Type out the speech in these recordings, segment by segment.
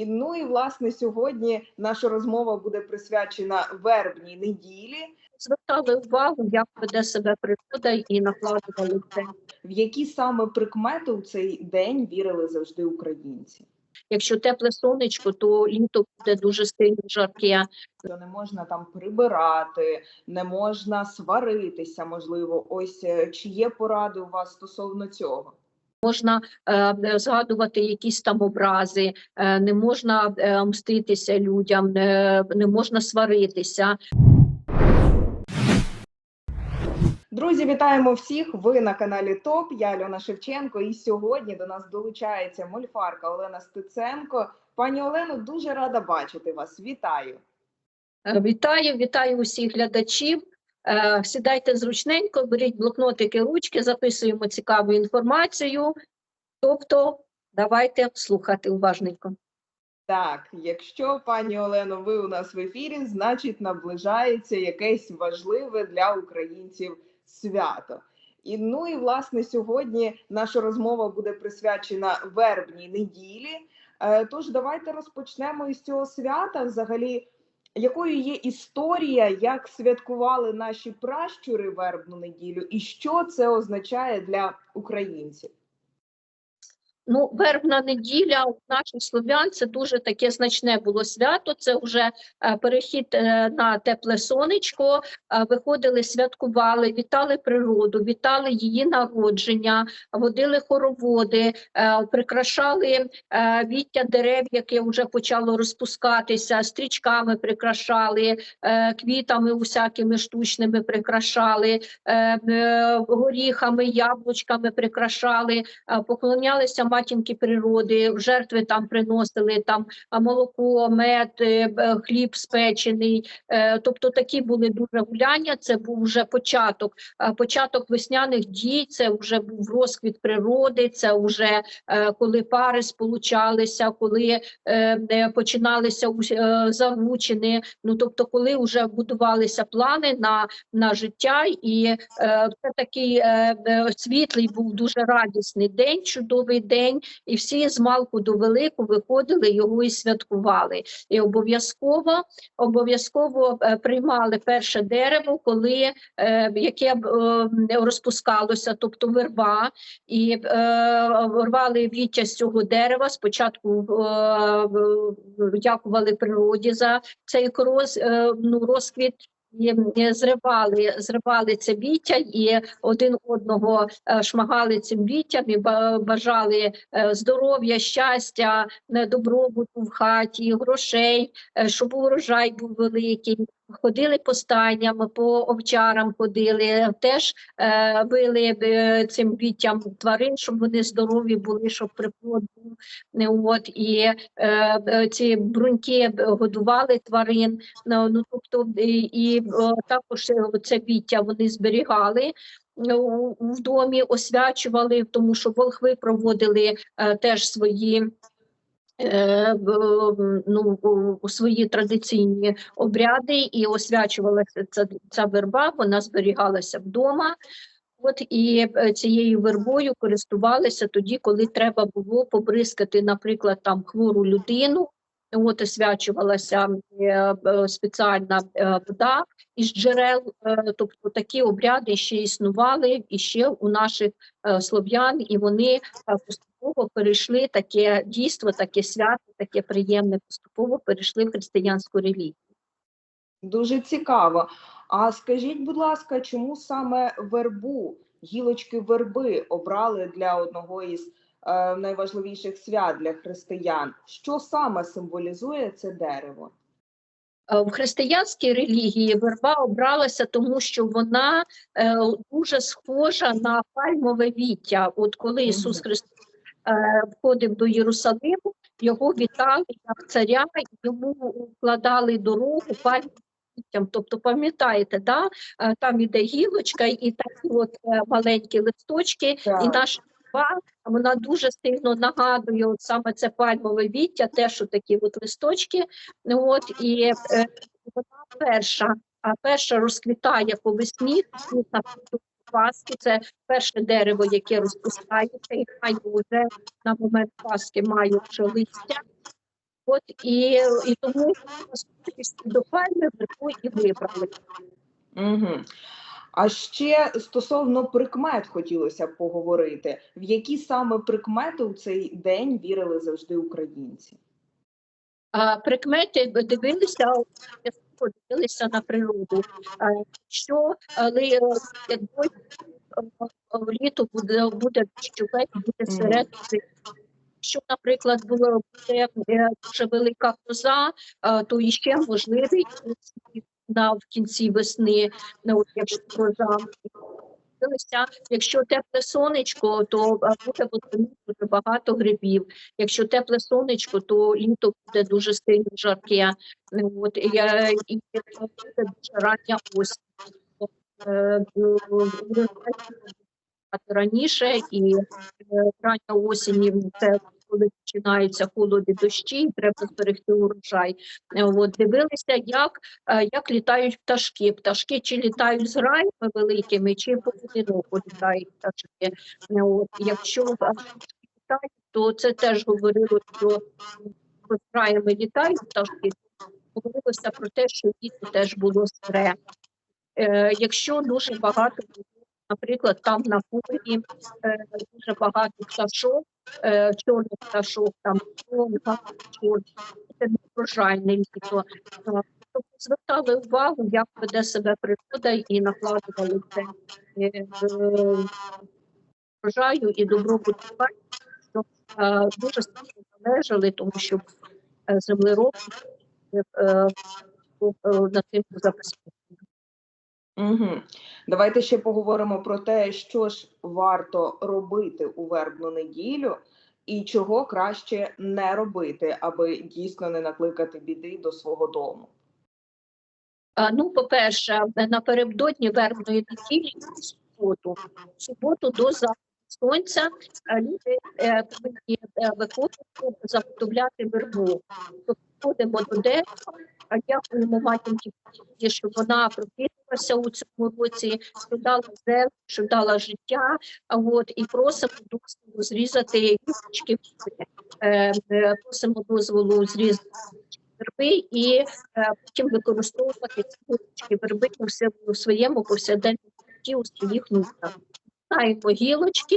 І ну і власне сьогодні наша розмова буде присвячена вербній неділі, звертали увагу, як веде себе природа, і накладували це. в які саме прикмети у цей день вірили завжди українці. Якщо тепле сонечко, то літо буде дуже сильно жарке. Що не можна там прибирати, не можна сваритися. Можливо, ось е, чи є поради у вас стосовно цього? Можна е, е, згадувати якісь там образи, е, не можна е, мститися людям, не, не можна сваритися. Друзі, вітаємо всіх! Ви на каналі ТОП. Я Альона Шевченко. І сьогодні до нас долучається мольфарка Олена Стеценко. Пані Олено, дуже рада бачити вас. Вітаю! Вітаю, вітаю усіх глядачів. Е, Сідайте зручненько, беріть блокнотики, ручки, записуємо цікаву інформацію. Тобто, давайте слухати уважненько. Так, якщо пані Олено, ви у нас в ефірі, значить наближається якесь важливе для українців свято. І ну і власне сьогодні наша розмова буде присвячена вербній неділі. Е, Тож давайте розпочнемо із цього свята. Взагалі, якою є історія, як святкували наші пращури вербну неділю, і що це означає для українців? Ну, вербна неділя у наших слов'ян це дуже таке значне було свято. Це вже е, перехід е, на тепле сонечко. Е, виходили, святкували, вітали природу, вітали її народження, водили хороводи, прикрашали віття дерев, яке вже почало розпускатися, стрічками прикрашали, квітами усякими штучними прикрашали, горіхами, яблучками прикрашали, поклонялися матінки природи, жертви там приносили там молоко, мед, е, хліб спечений. Е, Тобто такі були дуже гуляння. Це був вже початок, початок весняних дій. Це вже був розквіт природи. Це вже е, коли пари сполучалися, коли починалися е. Ну тобто, коли вже будувалися плани на, на життя, і це такий світлий був дуже радісний день, чудовий день, і всі з малку до велику виходили його і святкували. І обов'язково обов'язково е, приймали перше дерево, коли е, яке е, розпускалося, тобто верба, і рвали віття з цього дерева. Спочатку дякували природі за цей роз, ну, розквіт. І е, зривали, зривали це біття і один одного е, шмагали цим біттям і ба- бажали е, здоров'я, щастя, добробуту в хаті, грошей, щоб урожай був великий. Ходили по стайням, по овчарам ходили, теж е, били е, цим віттям тварин, щоб вони здорові були, щоб приплод був. От, і е, е, ці бруньки годували тварин. Ну, тобто, і, і також е, це віття вони зберігали. е, в домі освячували, тому що волхви проводили е, теж свої ну, у- у свої традиційні обряди і освячувалася ця, ця верба, вона зберігалася вдома. От і е, цією вербою користувалися тоді, коли треба було побризкати, наприклад, там хвору людину. От освячувалася е, спеціальна е, вода із джерел, е, тобто такі обряди ще існували і ще у наших слов'ян, і вони поступово перейшли таке дійство, таке свято, таке приємне, поступово перейшли в християнську релігію. Дуже цікаво. А скажіть, будь ласка, чому саме вербу, гілочки верби обрали для одного із найважливіших свят для християн? Що саме символізує це дерево? Е, В християнській релігії верба обралася, тому що вона е, дуже схожа на пальмове віття. От коли Ісус Христос е, входив до Єрусалиму, його вітали як царя, йому вкладали дорогу пальмовим віттям. Тобто, пам'ятаєте, да? Е, там іде гілочка і такі от е, маленькі листочки, і Так. наша верба, вона дуже сильно нагадує от саме це пальмове віття, теж такі от листочки. От і е, вона перша, а перша розквітає по весні, Пасхи, це перше дерево, яке розпускається, і має вже на момент Пасхи має листя. От і, і тому до пальми вербу і вибрали. Угу. А ще стосовно прикмет хотілося б поговорити. В які саме прикмети у цей день вірили завжди українці? А прикмети дивилися, дивилися на природу. А, Що але е, якби е, літо буде буде дощове, буде серед. Якщо, наприклад, була е, дуже велика гроза, а, то іще можливий на в кінці весни, от якщо гроза. Якщо тепле сонечко, то буде дуже багато грибів. Якщо тепле сонечко, то літо буде дуже сильно жарке. Ну, От, я- і буде дуже рання осінь. Е, е, Раніше і е, рання осінь це коли починаються холоди дощі, треба зберегти урожай. Е, От дивилися, як, е, як літають пташки. Пташки чи літають з граями великими, чи по одиноку літають пташки. Е, От, якщо літають, то це теж говорило, що з граями літають пташки. Говорилося про те, що літо теж було сире. Е, якщо дуже багато, наприклад, там на полі е, дуже багато пташок, е, чорних пташок, там тонка, не врожайне літо. Е, Тобто звертали увагу, як веде себе природа і накладували це е, врожаю і добробуту, що е, дуже сильно залежали, тому що е, е, був, е, цим забезпечений. Угу. Давайте ще поговоримо про те, що ж варто робити у вербну неділю, і чого краще не робити, аби дійсно не накликати біди до свого дому. Ну, по-перше, напередодні вербної неділі в суботу, в суботу до заходу сонця люди е, повинні е, виходити заготовляти вербу. Тобто Ходимо до дерева, а дякуємо матінці, Божій, що вона прокинулася у цьому році, що дала землю, що дала життя. От і просимо дозволу зрізати гілочки верби. Е, Просимо дозволу зрізати верби і е, потім використовувати ці гілочки верби у своєму повсякденному житті у своїх нуждах. Знаємо гілочки.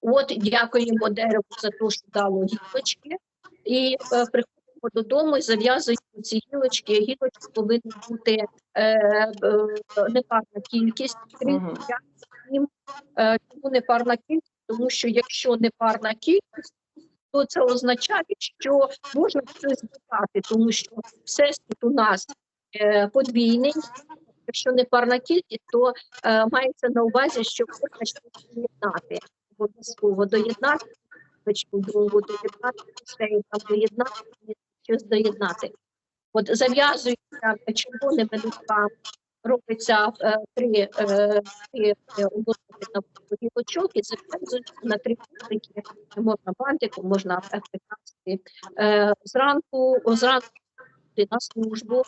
От дякуємо дереву за те, що дало гілочки, і е, приходимо додому і зав'язуємо ці гілочки. Гілочки повинні бути е, е, непарна кількість. Крім сім. Е, Чому непарна кількість? Тому що якщо непарна кількість, то це означає, що можна щось додати, тому що всесвіт у нас е, подвійний. Якщо непарна кількість, то е, мається на увазі, що можна щось доєднати. Обов'язково доєднати, точку другу доєднати, там доєднати, щось доєднати. От зав'язується червоними нитками, робиться е, три, е, три е, гілочок і зав'язується на три кутики. Можна бантиком, можна прикрасити. Е, зранку, зранку на службу,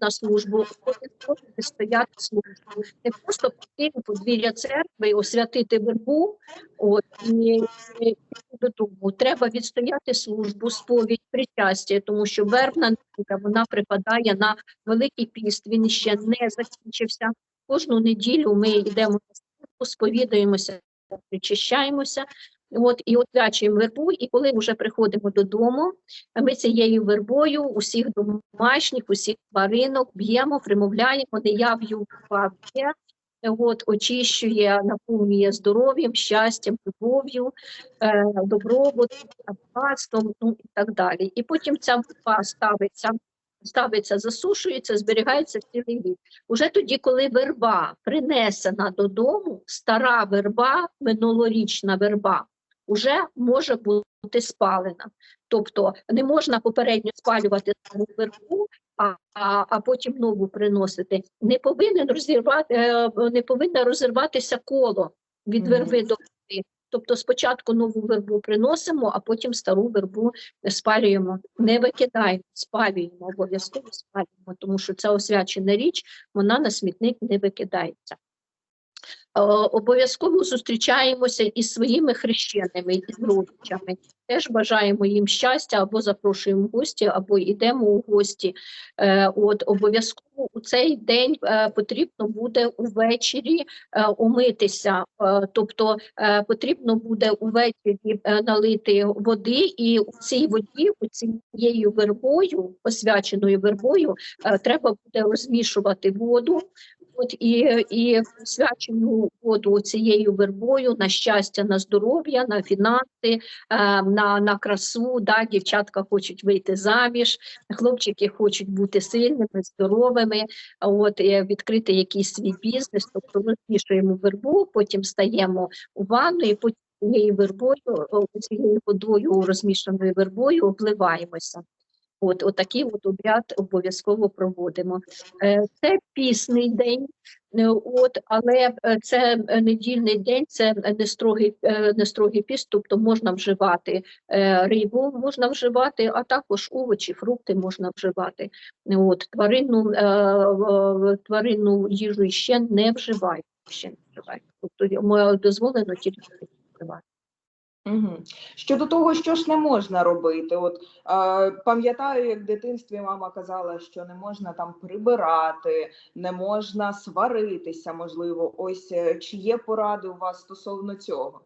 на службу, можете стояти службу. Не просто піти подвір'я церкви, освятити вербу, от, і, і додому. Треба відстояти службу, сповідь, причастя, тому що вербна неділя, вона припадає на Великий піст, він ще не закінчився. Кожну неділю ми йдемо на службу, сповідаємося, причащаємося. От і освячуємо вербу, і коли вже приходимо додому, ми цією вербою усіх домашніх, усіх тваринок б'ємо, примовляємо, не я б'ю б'є, от очищує, наповнює здоров'ям, щастям, любов'ю, е, добробутом, багатством, ну і так далі. І потім ця верба ставиться, ставиться, засушується, зберігається цілий рік. Уже тоді, коли верба принесена додому, стара верба, минулорічна верба, уже може бути спалена. Тобто не можна попередньо спалювати саму вербу, а, а, а потім нову приносити. Не повинен розірвати, е, не повинна розірватися коло від верби до верби. Тобто спочатку нову вербу приносимо, а потім стару вербу спалюємо. Не викидаємо, спалюємо, обов'язково спалюємо, тому що ця освячена річ, вона на смітник не викидається. Е, Обов'язково зустрічаємося із своїми хрещеними, із родичами. Теж бажаємо їм щастя або запрошуємо гості, або йдемо у гості. Е, От обов'язково у цей день е, потрібно буде увечері умитися, тобто потрібно буде увечері налити води, і у цій воді, у цією вербою, освяченою вербою, треба буде розмішувати воду. От і, і свячену воду цією вербою на щастя, на здоров'я, на фінанси, е, на, на красу. Да, дівчатка хочуть вийти заміж, хлопчики хочуть бути сильними, здоровими, от відкрити якийсь свій бізнес, тобто розмішуємо вербу, потім стаємо у ванну і потім цією вербою, цією водою, розмішаною вербою, обливаємося. От, отакий от обряд обов'язково проводимо. Е, Це пісний день, е, от, але е, це недільний день, це не строгий, не строгий піст, тобто можна вживати рибу, можна вживати, а також овочі, фрукти можна вживати. От, тваринну, тваринну їжу ще не вживають. Ще не вживають. Тобто дозволено тільки вживати. Угу. Щодо того, що ж не можна робити, от е, пам'ятаю, як в дитинстві мама казала, що не можна там прибирати, не можна сваритися. Можливо, ось е, чи є поради у вас стосовно цього?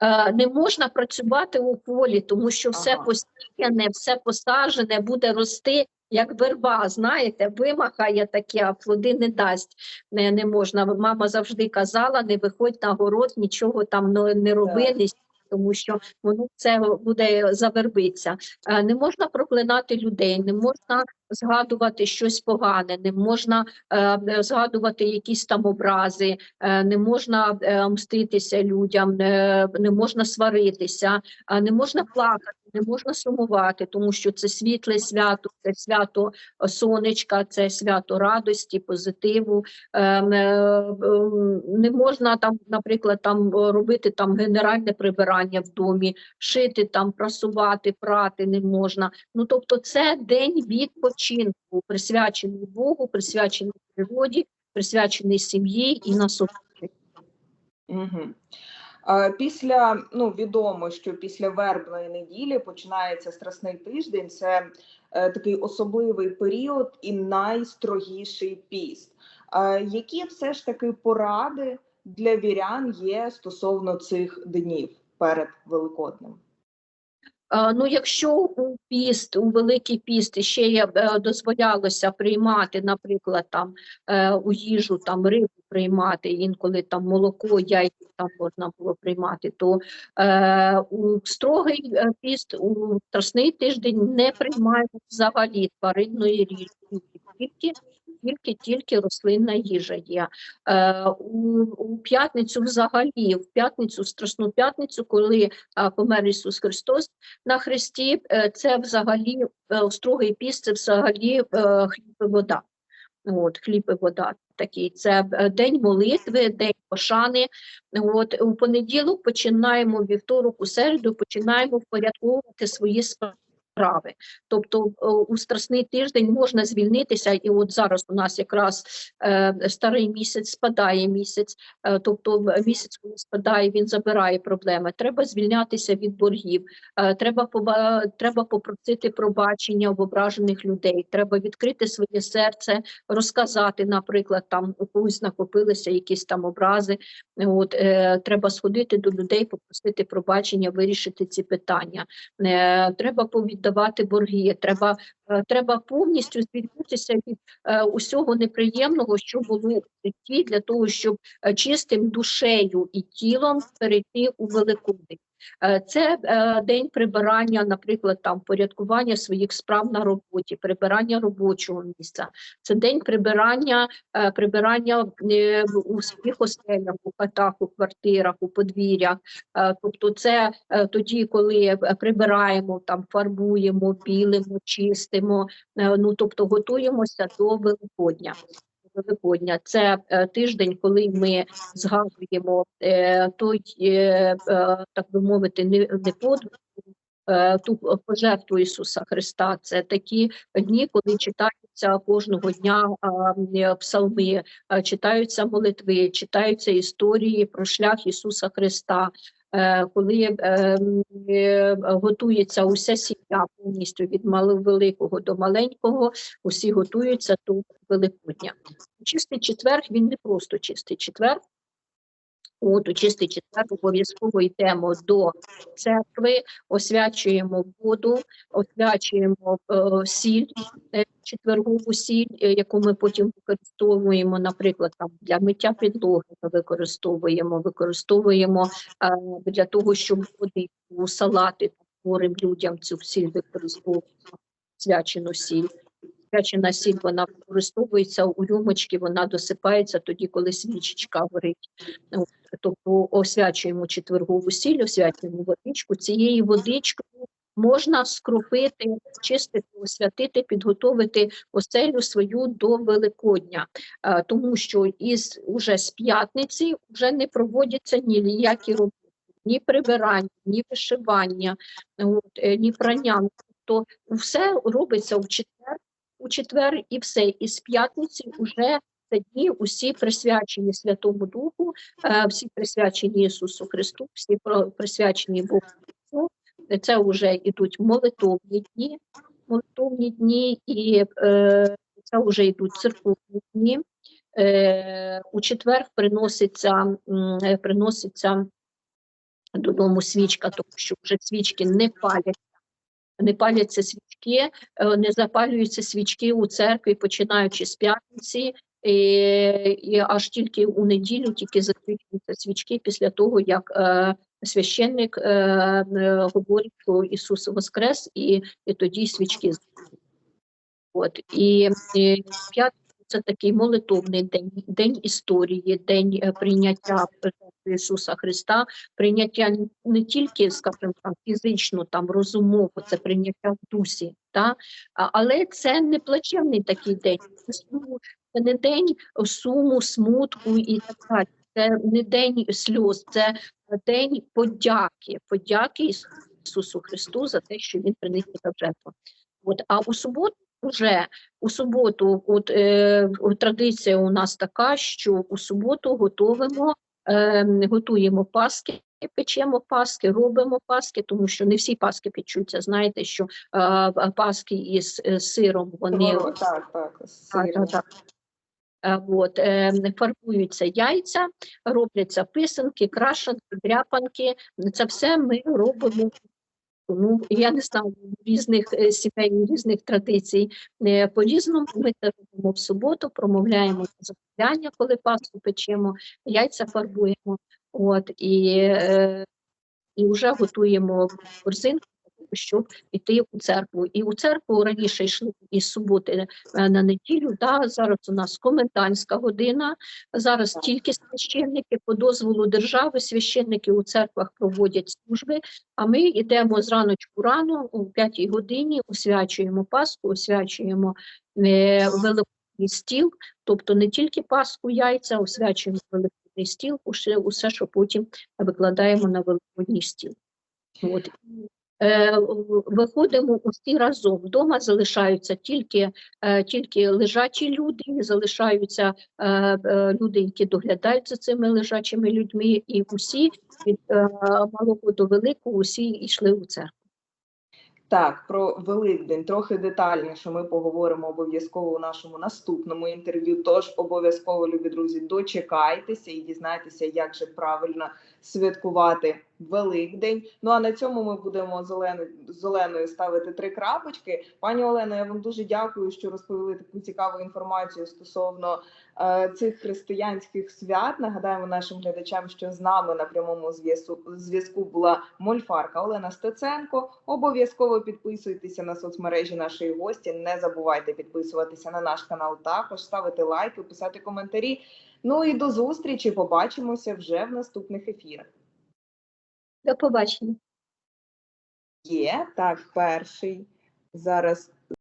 Е, Не можна працювати у полі, тому що все Ага. посіяне, все посаджене буде рости. Як верба, знаєте, вимахає таке, а плоди не дасть. Не, не можна. Мама завжди казала: не виходь на город, нічого там не, роби, не тому що воно це буде завербиться. Е, Не можна проклинати людей, не можна згадувати щось погане, не можна е, згадувати якісь там образи, е, не можна е, мститися людям, не, не можна сваритися, а не можна плакати, не можна сумувати, тому що це світле свято, це свято е, сонечка, це свято радості, позитиву. Е, ем, Не можна там, наприклад, там е, робити там генеральне прибирання в домі, шити там, прасувати, прати не можна. Ну тобто, це день відпочинку, присвячений Богу, присвячений природі, присвячений сім'ї і насолоді. Угу. Після ну відомо, що після вербної неділі починається страсний тиждень. Це е, такий особливий період і найстрогіший піст. Е, які все ж таки поради для вірян є стосовно цих днів перед Великоднем? А, Ну, якщо у піст, у Великий піст ще є, е, дозволялося приймати, наприклад, там е, у їжу там рибу приймати, інколи там молоко, яйця там можна було приймати, то е, у строгий е, піст, у страсний тиждень не приймають взагалі тваринної їжі, тільки тільки тільки рослинна їжа є. Е, у, у п'ятницю взагалі, в п'ятницю, страсну п'ятницю, коли а, помер Ісус Христос, на хресті, е, це взагалі е, строгий піст, це взагалі е, хліб і вода. От, хліб і вода такий. Це е, день молитви, день пошани. От, у понеділок починаємо, вівторок, у середу починаємо впорядковувати свої справи. Тобто е, у страсний тиждень можна звільнитися, і от зараз у нас якраз е, старий місяць спадає місяць, е, тобто місяць, коли спадає, він забирає проблеми. Треба звільнятися від боргів, Е, Треба треба попросити пробачення в ображених людей. Треба відкрити своє серце, розказати, наприклад, там у когось накопилися якісь там образи. От е, треба сходити до людей, попросити пробачення, вирішити ці питання. Е, треба повіддавати борги. Треба, треба повністю звільнитися від е, усього неприємного, що було у житті, для того, щоб е, чистим душею і тілом перейти у Великодень. Е, Це е, день прибирання, наприклад, там порядкування своїх справ на роботі, прибирання робочого місця. Це день прибирання, е, прибирання е, в- у своїх оселях, у хатах, у квартирах, у подвір'ях. Е, Тобто, це е, тоді, коли е, прибираємо, там фарбуємо, білимо, чистимо. Е, Ну тобто готуємося до Великодня. Великодня це е, тиждень, коли ми згадуємо е, той, е, е, так би мовити, не, не подвиг, е, ту пожертву Ісуса Христа. Це такі дні, коли читаються кожного дня м, псалми, а, читаються молитви, читаються історії про шлях Ісуса Христа. Е, Коли е, готується уся сім'я повністю від великого до маленького, усі готуються до Великодня. Чистий четвер він не просто чистий четвер. От у чистий четвер обов'язково йдемо до церкви, освячуємо воду, освячуємо е, сіль, е, четвергову сіль, е, яку ми потім використовуємо, наприклад, там для миття підлоги використовуємо, використовуємо е, для того, щоб води у салати хворим людям цю сіль використовуємо, свячену сіль. Свячена сіль вона використовується у рюмочки, вона досипається тоді, коли свічечка горить. Тобто освячуємо четвергову сіль, освячуємо водичку. Цією водичкою можна скропити, чистити, освятити, підготовити оселю свою до Великодня, Е, тому що із уже з п'ятниці вже не проводяться ніякі роботи, ні прибирання, ні вишивання, от, е, ні прання. Тобто все робиться в у четвер і все. І з п'ятниці вже тоді усі присвячені Святому Духу, е, всі присвячені Ісусу Христу, всі присвячені Богу. Це вже йдуть молитовні дні, молитовні дні, і е, це вже йдуть церковні дні. Е, у четвер приноситься, е, приноситься додому свічка, тому що вже свічки не палять. Не паляться свічки, е, не запалюються свічки у церкві, починаючи з п'ятниці, і, і аж тільки у неділю тільки засвічуються свічки після того, як е, священник е, е, говорить про Ісус Воскрес, і, і тоді свічки. От і, і п'ятниця це такий молитовний день, день історії, день е, прийняття Ісуса Христа, прийняття не тільки, скажімо, там фізично, там розумово, це прийняття в дусі, та? але це не плачевний такий день. Це, не день суму, смутку і так далі. Це не день сльоз, це день подяки, подяки Ісусу Христу за те, що Він приніс така жертва. От, а у суботу вже у суботу, от е, традиція у нас така, що у суботу готовимо, е, готуємо паски. Печемо паски, робимо паски, тому що не всі паски печуться. Знаєте, що е, паски із е, сиром вони Творог, так, так, сиром. так, так. Е, От, е, фарбуються яйця, робляться писанки, крашанки, дряпанки. Це все ми робимо. Ну, я не знаю різних е, сімей, різних традицій. Е, По-різному ми це робимо в суботу, промовляємо закладання, коли пасту печемо, яйця фарбуємо. От, і, е, і вже готуємо корзинку, щоб йти у церкву. І у церкву раніше йшли із суботи е, на неділю. Да, зараз у нас комендантська година. Зараз тільки священники по дозволу держави, священники у церквах проводять служби. А ми йдемо зраночку рано, о 5 годині, освячуємо Пасху, освячуємо е, великодній стіл, тобто не тільки Пасху, яйця, освячуємо великодній стіл, усе, усе, що потім викладаємо на великодній стіл. От. Е, виходимо усі разом. Вдома залишаються тільки, е, тільки лежачі люди, залишаються е, люди, які доглядають за цими лежачими людьми, і усі від малого до великого усі йшли у церкву. Так, про Великдень трохи детальніше ми поговоримо обов'язково у нашому наступному інтерв'ю. Тож обов'язково, любі друзі, дочекайтеся і дізнайтеся, як же правильно святкувати Великдень. Ну а на цьому ми будемо з Оленою, ставити три крапочки. Пані Олено, я вам дуже дякую, що розповіли таку цікаву інформацію стосовно е, цих християнських свят. Нагадаємо нашим глядачам, що з нами на прямому зв'язку зв'язку була мольфарка Олена Стеценко. Обов'язково підписуйтеся на соцмережі нашої гості. Не забувайте підписуватися на наш канал, також ставити лайки, писати коментарі. Ну і до зустрічі. Побачимося вже в наступних ефірах. До побачення. Є так, перший зараз